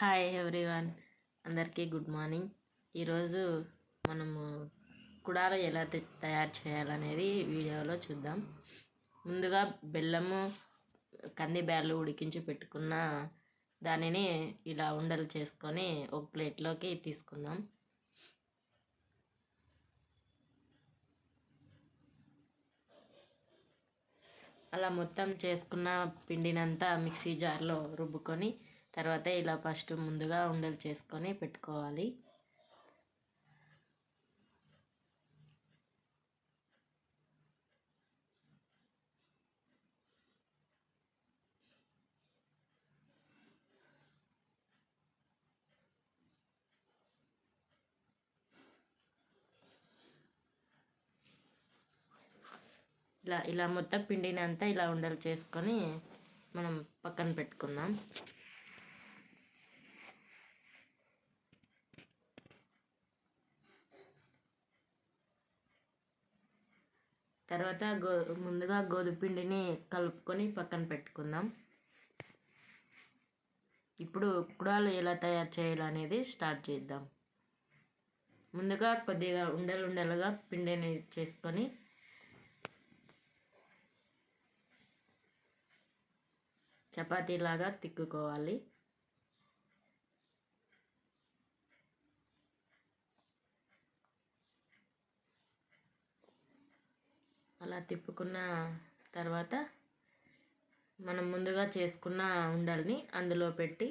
Hi everyone. అందరికీ good morning. ఈరోజు మనము కుడాలు ఎలా తయారు చేయాలనేది వీడియోలో చూద్దాం. ముందుగా బెల్లము కంది బ్యాళ్ళు ఉడికించి పెట్టుకున్న దానిని ఇలా ఉండలు చేసుకొని ఒక ప్లేట్లోకి తీసుకుందాం. అలా మొత్తం చేసుకున్న పిండినంతా మిక్సీ జార్లో రుబ్బుకొని తర్వాత ఇలా ఫస్ట్ ముందుగా ఉండలు చేసుకొని పెట్టుకోవాలి. ఇలా ఇలా మొత్తం పిండినంతా ఇలా ఉండలు చేసుకొని మనం పక్కన పెట్టుకుందాం. తర్వాత గో ముందుగా గోధుమ పిండిని కలుపుకొని పక్కన పెట్టుకుందాం. ఇప్పుడు కుడాలు ఎలా తయారు చేయాలనేది స్టార్ట్ చేద్దాం. ముందుగా కొద్దిగా ఉండలు ఉండలుగా పిండిని చేసుకొని చపాతీలాగా తిక్కుకోవాలి. అలా తిప్పుకున్న తర్వాత మనం ముందుగా చేసుకున్న ఉండల్ని అందులో పెట్టి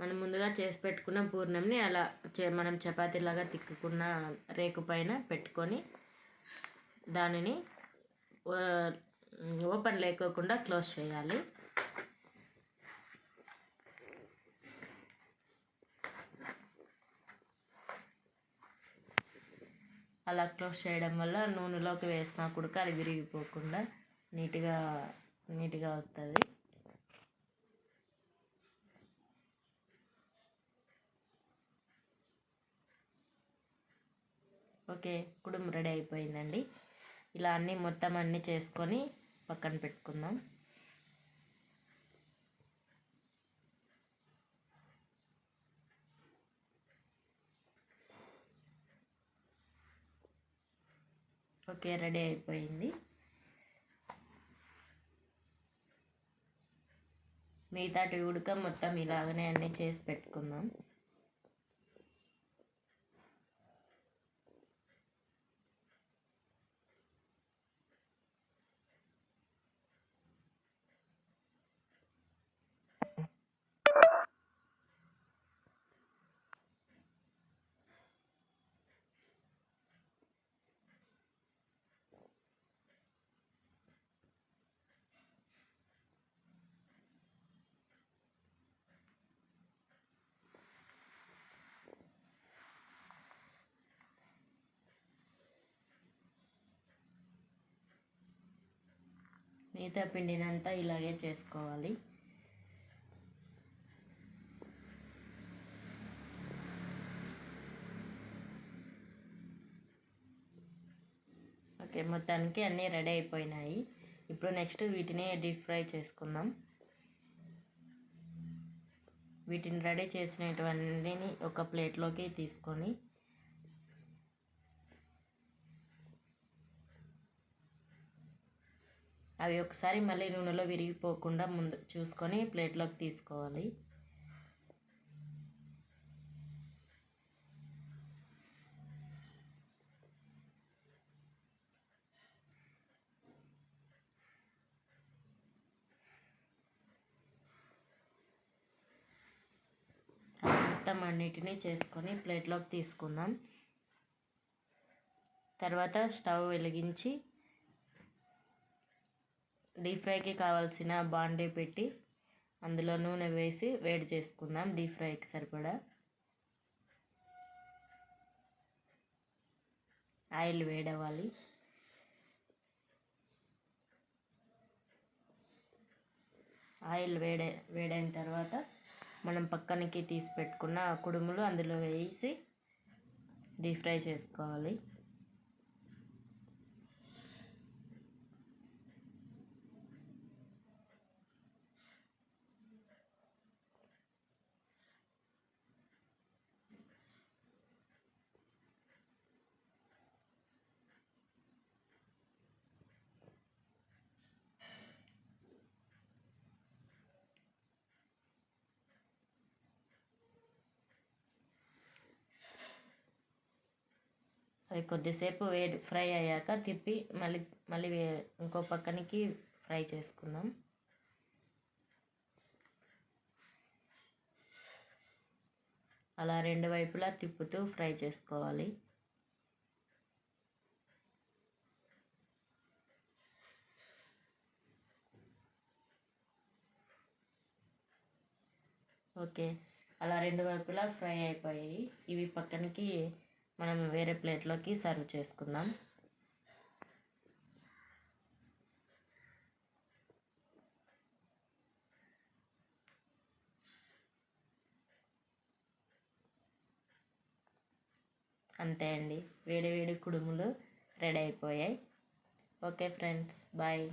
మనం ముందుగా చేసి పెట్టుకున్న పూర్ణంని అలా చే మనం చపాతీలాగా తిక్కుకున్న రేకు పైన పెట్టుకొని దానిని ఓపెన్ లేకోకుండా క్లోజ్ చేయాలి. అలా క్లోజ్ చేయడం వల్ల నూనెలోకి వేసిన కుడక అది విరిగిపోకుండా నీట్గా నీట్గా వస్తుంది. ఓకే కుడుం రెడీ అయిపోయిందండి. ఇలా అన్నీ మొత్తం అన్నీ చేసుకొని పక్కన పెట్టుకుందాం. ఓకే రెడీ అయిపోయింది. మిగతాటి ఉడక మొత్తం ఇలాగనే అన్నీ చేసి పెట్టుకుందాం. మిగతా పిండినంతా ఇలాగే చేసుకోవాలి. ఓకే మొత్తానికి అన్నీ రెడీ అయిపోయినాయి. ఇప్పుడు నెక్స్ట్ వీటిని డీప్ ఫ్రై చేసుకుందాం. వీటిని రెడీ చేసినటువన్నీ ఒక ప్లేట్లోకి తీసుకొని అవి ఒకసారి మళ్ళీ నూనెలో విరిగిపోకుండా ముందు చూసుకొని ప్లేట్లోకి తీసుకోవాలి. మొత్తం అన్నిటినీ చేసుకొని ప్లేట్లోకి తీసుకుందాం. తర్వాత స్టవ్ వెలిగించి డీప్ ఫ్రైకి కావాల్సిన బాండీ పెట్టి అందులో నూనె వేసి వేడి చేసుకుందాం డీప్ ఫ్రైకి సరిపడా. ఆయిల్ వేడవ్వాలి. ఆయిల్ వేడే వేడైన తర్వాత మనం పక్కనకి తీసి పెట్టుకున్న కుడుములు అందులో వేసి డీప్ ఫ్రై చేసుకోవాలి. కొద్దిసేపు వేడి ఫ్రై అయ్యాక తిప్పి మళ్ళీ మళ్ళీ ఇంకో పక్కనికి ఫ్రై చేసుకుందాం. అలా రెండు వైపులా తిప్పుతూ ఫ్రై చేసుకోవాలి. ఓకే. అలా రెండు వైపులా ఫ్రై అయిపోయాయి. ఇవి పక్కనకి మనం వేరే ప్లేట్లోకి సర్వ్ చేసుకుందాం. అంతే అండి. వేడి వేడి కుడుములు రెడీ అయిపోయాయి. Okay friends bye.